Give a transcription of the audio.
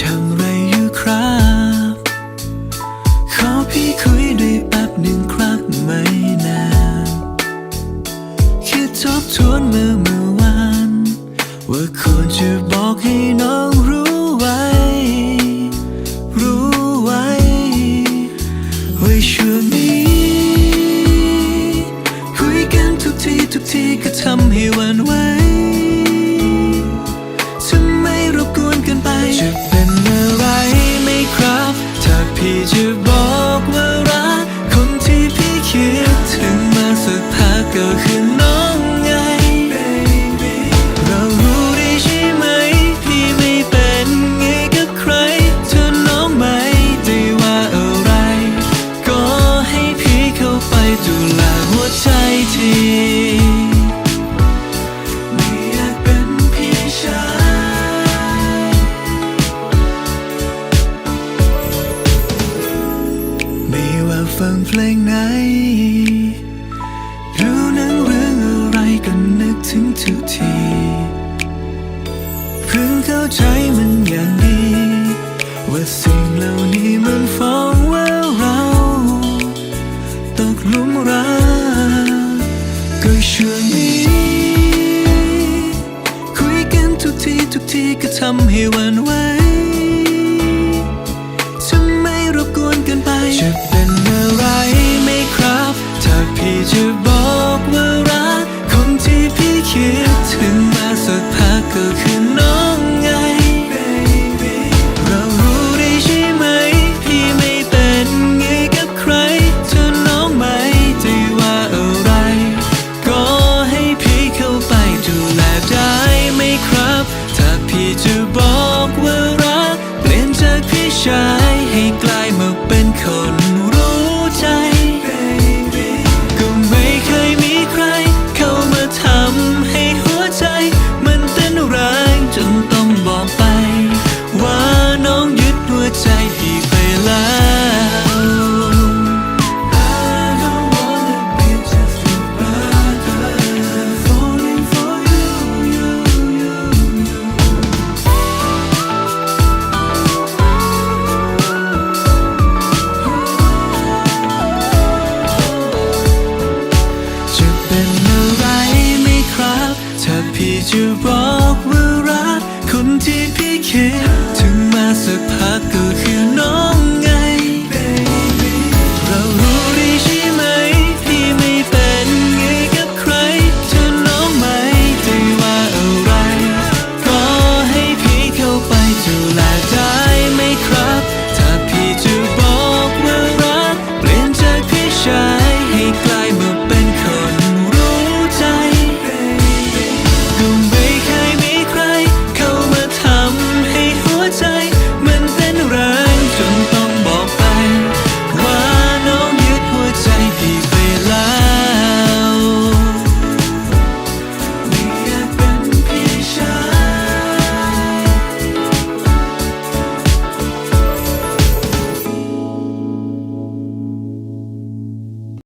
ทำไรอยู่ครับ ขอพี่คุยด้วยแป๊บหนึ่งครับ เพลงไหนดูหนังเรื่องอะไรก็นึกถึงทุกทีเพิ่งเข้าใจมันอย่างดีว่าสิ่งเหล่านี้มันฟ้องว่าเราตกหลุมรักก็ช่วงนี้คุยกันทุกทีทุกทีก็ทำให้หวันไหว คือน้องไง เรารู้ไดีใช่ไหม พี่ไม่เป็นไงกับใคร เธอน้องไหม่ได้ว่าอะไร ก็ให้พี่เข้าไปดูแลได้ไหมครับ ถ้าพี่จะบอกว่ารัก เปลี่ยนจากพี่ชายให้ ไ